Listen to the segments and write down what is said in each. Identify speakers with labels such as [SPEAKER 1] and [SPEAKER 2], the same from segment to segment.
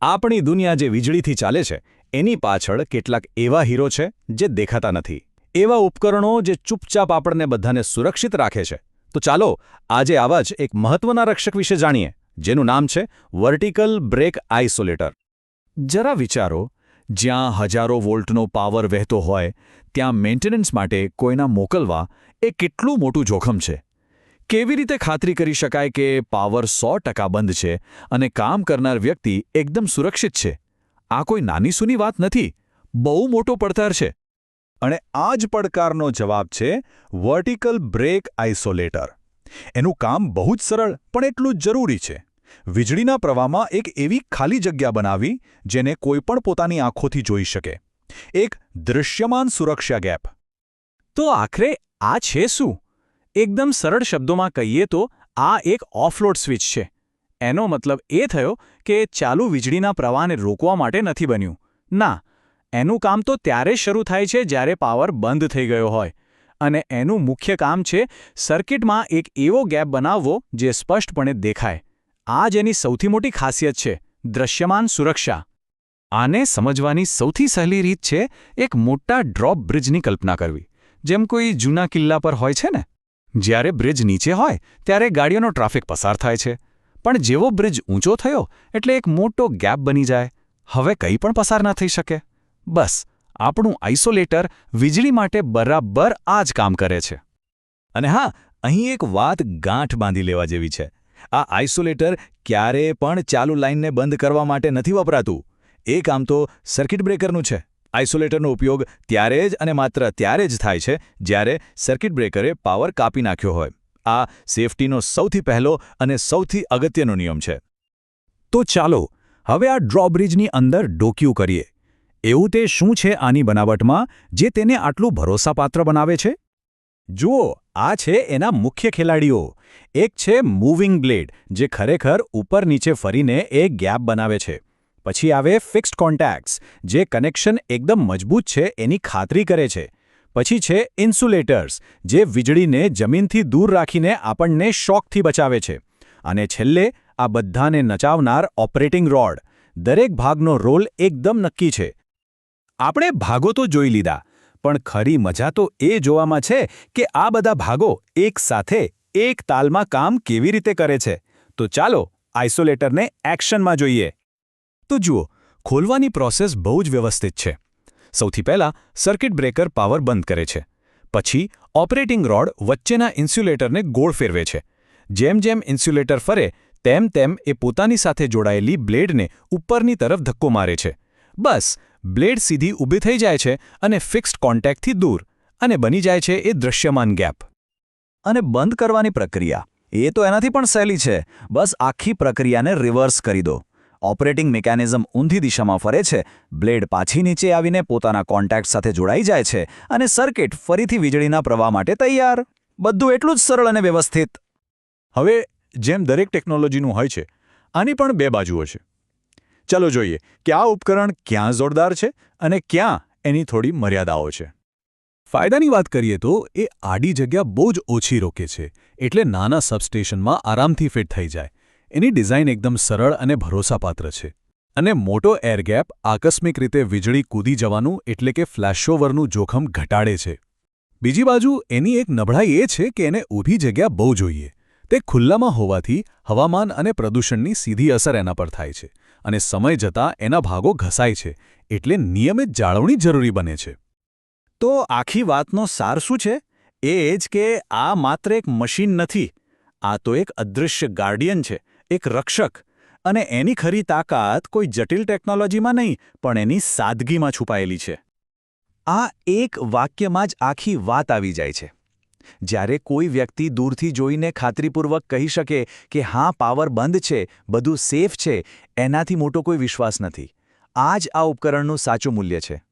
[SPEAKER 1] આપણી દુનિયા જે વીજળીથી ચાલે છે, એની પાછળ કેટલાક એવા હીરો છે જે દેખાતા નથી. એવા ઉપકરણો જે ચૂપચાપ આપણને બધાને સુરક્ષિત રાખે છે. તો ચાલો, આજે આવા જ એક મહત્વના રક્ષક વિશે જાણીએ, જેનું નામ છે વર્ટિકલ બ્રેક આઇસોલેટર. જરા વિચારો, જ્યાં હજારો વોલ્ટનો પાવર વહેતો હોય, ત્યાં મેન્ટેનન્સ માટે કોઈના મોકલવા એ કેટલું મોટું જોખમ છે. કેવી રીતે ખાતરી કરી શકાય કે પાવર સો ટકા બંધ છે અને કામ કરનાર વ્યક્તિ એકદમ સુરક્ષિત છે? આ કોઈ નાની સૂની વાત નથી. બહુ મોટો પડકાર છે. અને આ જ પડકારનો જવાબ છે વર્ટિકલ બ્રેક આઇસોલેટર. એનું કામ બહુ જ સરળ, પણ એટલું જ જરૂરી છે. વીજળીના પ્રવાહમાં એક એવી ખાલી જગ્યા બનાવી, જેને કોઈપણ પોતાની આંખોથી જોઈ શકે. એક દૃશ્યમાન સુરક્ષા ગેપ.
[SPEAKER 2] તો આખરે આ છે શું? એકદમ સરળ શબ્દોમાં કહીએ તો, આ એક ઓફલોડ સ્વિચ છે. એનો મતલબ એ થયો કે ચાલુ વીજળીના પ્રવાહને રોકવા માટે નથી બન્યું. ના, એનું કામ તો ત્યારે શરૂ થાય છે જ્યારે પાવર બંધ થઈ ગયો હોય. અને એનું મુખ્ય કામ છે સર્કિટમાં એક એવો ગેપ બનાવવો જે સ્પષ્ટપણે દેખાય. આ જ એની સૌથી મોટી ખાસિયત છે, દ્રશ્યમાન સુરક્ષા. આને સમજવાની સૌથી સહેલી રીત છે, એક મોટા ડ્રોપ બ્રિજની કલ્પના કરવી. જેમ કોઈ જૂના કિલ્લા પર હોય છે ને? જ્યારે બ્રિજ નીચે હોય, ત્યારે ગાડીઓનો ટ્રાફિક પસાર થાય છે. પણ જેવો બ્રિજ ઊંચો થયો, એટલે એક મોટો ગેપ બની જાય. હવે કંઈ પણ પસાર ન થઈ શકે. બસ, આપણું આઇસોલેટર વીજળી માટે બરાબર આ જ કામ કરે છે.
[SPEAKER 1] અને હા, અહીં એક વાત ગાંઠ બાંધી લેવા જેવી છે. આ આઇસોલેટર ક્યારેય પણ ચાલુ લાઇનને બંધ કરવા માટે નથી વપરાતું. એ કામ તો સર્કિટ બ્રેકરનું છે. આઇસોલેટરનો ઉપયોગ ત્યારે જ અને માત્ર ત્યારે જ થાય છે જ્યારે સર્કિટ બ્રેકરે પાવર કાપી નાખ્યો હોય. આ સેફટીનો સૌથી પહેલો અને સૌથી અગત્યનો નિયમ છે. તો ચાલો, હવે આ ડ્રોબ્રિજની અંદર ડોક્યું કરીએ. એવું તે શું છે આની બનાવટમાં, જે તેને આટલું ભરોસાપાત્ર બનાવે છે? જુઓ, આ છે એના મુખ્ય ખેલાડીઓ. એક છે મૂવિંગ બ્લેડ, જે ખરેખર ઉપર નીચે ફરીને એક ગેપ બનાવે છે. પછી આવે ફિક્સ્ડ કોન્ટેક્ટ્સ જે કનેક્શન એકદમ મજબૂત છે, એની ખાતરી કરે છે. પછી છે ઇન્સ્યુલેટર્સ જે વીજળીને જમીનથી દૂર રાખીને આપણને શોકથી બચાવે છે. અને છેલ્લે, આ બધાને નચાવનાર ઓપરેટિંગ રોડ દરેક ભાગનો રોલ એકદમ નક્કી છે. આપણે ભાગો તો જોઈ લીધા, પણ ખરી મજા તો એ જોવામાં છે કે આ બધા ભાગો એક સાથે એક તાલમાં કામ કેવી રીતે કરે છે. તો ચાલો આઇસોલેટરને એક્શનમાં જોઈએ. તો જુઓ, ખોલવાની પ્રોસેસ બહુ જ વ્યવસ્થિત છે. સૌથી પહેલાં સર્કિટ બ્રેકર પાવર બંધ કરે છે. પછી ઓપરેટિંગ રોડ વચ્ચેના ઇન્સ્યુલેટરને ગોળ ફેરવે છે. જેમ જેમ ઇન્સ્યુલેટર ફરે, તેમ તેમ એ પોતાની સાથે જોડાયેલી બ્લેડને ઉપરની તરફ ધક્કો મારે છે. બસ, બ્લેડ સીધી ઊભી થઈ જાય છે અને ફિક્સ્ડ કોન્ટેક્ટથી દૂર, અને બની જાય છે એ દૃશ્યમાન ગેપ. અને બંધ કરવાની પ્રક્રિયા. એ તો એનાથી પણ સહેલી છે. બસ આખી પ્રક્રિયાને રિવર્સ કરી દો. ઓપરેટિંગ મિકેનિઝમ ઊંધી દિશામાં ફરે છે. બ્લેડ પાછી નીચે આવીને પોતાના કોન્ટેક્ટ સાથે જોડાઈ જાય છે અને સર્કિટ ફરીથી વીજળીના પ્રવાહ માટે તૈયાર. બધું એટલું જ સરળ અને વ્યવસ્થિત. હવે, જેમ દરેક ટેકનોલોજીનું હોય છે, આની પણ બે બાજુઓ છે. ચાલો જોઈએ કે આ ઉપકરણ ક્યાં જોરદાર છે અને ક્યાં એની થોડી મર્યાદાઓ છે. ફાયદાની વાત કરીએ તો, એ આડી જગ્યા બહુ જ ઓછી રોકે છે, એટલે નાના સબસ્ટેશનમાં આરામથી ફિટ થઈ જાય. એની ડિઝાઇન એકદમ સરળ અને ભરોસાપાત્ર છે. અને મોટો એરગેપ આકસ્મિક રીતે વીજળી કૂદી જવાનું એટલે કે ફ્લેશઓવરનું જોખમ ઘટાડે છે. બીજી બાજુ એની એક નબળાઈ એ છે કે એને ઊભી જગ્યા બહુ જોઈએ. તે ખુલ્લામાં હોવાથી હવામાન અને પ્રદૂષણની સીધી અસર એના પર થાય છે અને સમય જતાં એના ભાગો ઘસાય છે એટલે નિયમિત જાળવણી જરૂરી બને છે. તો આખી વાતનો સાર શું છે? એ જ કે આ માત્ર એક મશીન નથી, આ તો એક અદૃશ્ય ગાર્ડિયન છે. એક રક્ષક. અને એની ખરી તાકાત કોઈ જટિલ ટેકનોલોજીમાં નહીં, પણ એની સાદગીમાં છુપાયેલી છે. આ એક વાક્યમાં જ આખી વાત આવી જાય છે. જ્યારે કોઈ વ્યક્તિ દૂરથી જોઈને ખાતરીપૂર્વક કહી શકે કે હા, પાવર બંધ છે, બધું સેફ છે, એનાથી મોટો કોઈ વિશ્વાસ નથી. આ જ આ ઉપકરણનું સાચું મૂલ્ય છે.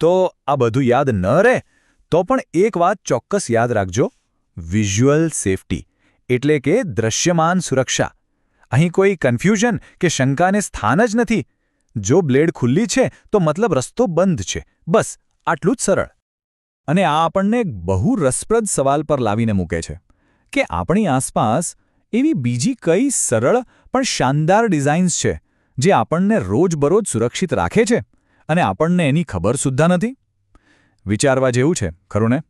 [SPEAKER 1] તો આ બધું યાદ ન રહે? તો પણ એક વાત ચોક્કસ યાદ રાખજો. Visual safety. એટલે કે દ્રશ્યમાન સુરક્ષા. અહીં કોઈ કન્ફ્યુઝન કે શંકાને સ્થાન જ નથી. જો બ્લેડ ખુલ્લી છે, તો મતલબ રસ્તો બંધ છે. બસ, આટલું જ સરળ. અને આ આપણને બહુ રસપ્રદ સવાલ પર લાવીને મૂકે છે કે આપણી આસપાસ એવી બીજી કઈ સરળ પણ શાનદાર ડિઝાઇન્સ છે, જે આપણને રોજબરોજ સુરક્ષિત રાખે છે અને આપણને એની ખબર સુદ્ધા નથી? વિચારવા જેવું છે, ખરું ને?